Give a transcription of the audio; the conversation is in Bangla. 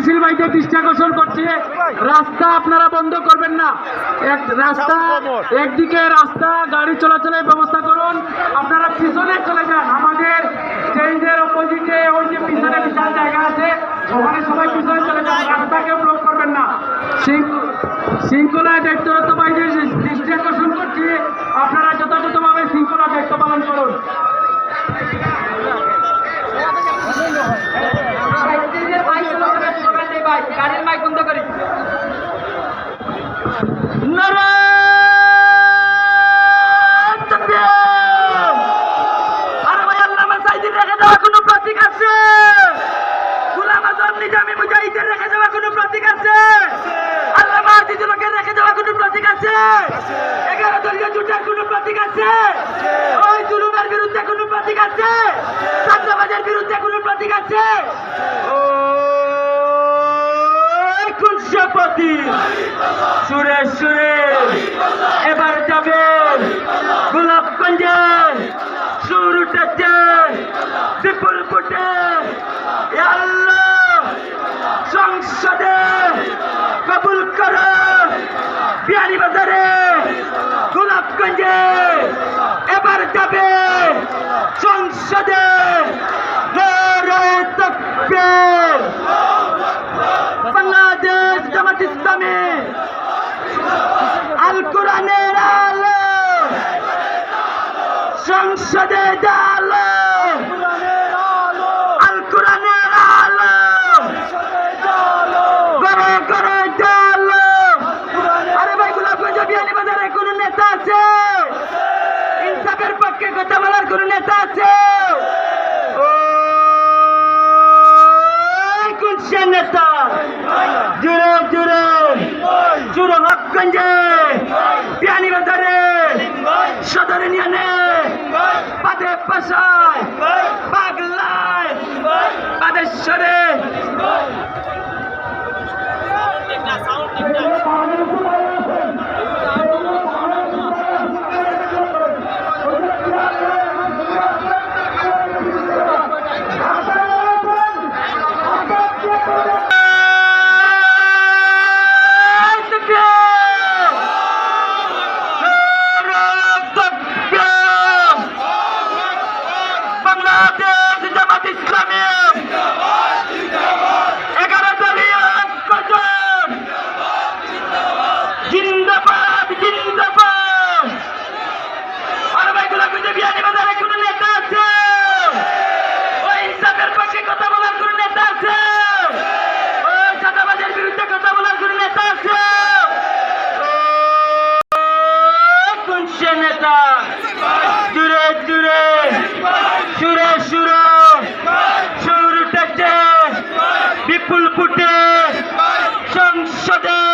প্রগতিশীল ভাইদের দৃষ্টি আকর্ষণ করছে। রাস্তা আপনারা বন্ধ করবেন না। এক রাস্তা, একদিকে রাস্তা, গাড়ি চলাচলের ব্যবস্থা করুন। আপনারা পিছনে চলে যান। আমাদের চেঞ্জের অপোজিটে ওই যে পিছনে বিশাল জায়গা আছে, ওখানে সবাই পিছনে চলে যান। রাস্তাকে ব্লক করবেন না। শৃঙ্খ- শৃঙ্খলায় দায়িত্বরত ভাইদের দৃষ্টি আকর্ষণ করছি। আপনারা আছে। খুলশা প্রতীক সুরে সুরে। এবার যাবে গোলাপগঞ্জে। সুর উঠেছে বিপুল ফুটে আল্লাহ, সংসদে কবুল করো। বিহারি বাজারে গোলাপগঞ্জে এবার যাবে সংসদে নারায়ে তাকবীর বাংলাদেশ জামাত ইসলামী আল কোরআনের আলো সংসদে জালো। আল কোরআনের আলো। করে করে জালো। আরে ভাই গোলাপগঞ্জ বিয়ানি বাজারে কোন নেতা আছে? ইনসাফের পক্ষে কথা বলার কোন নেতা আছে? কোন সে নেতা? জুড়ে জুড়ে। জুড়ে হকগঞ্জে বিয়ানি বাজারে সদর নিয়ানে বাদে পেশায়। বাংলায় বাদেশ্বরে। ইসলামী হবে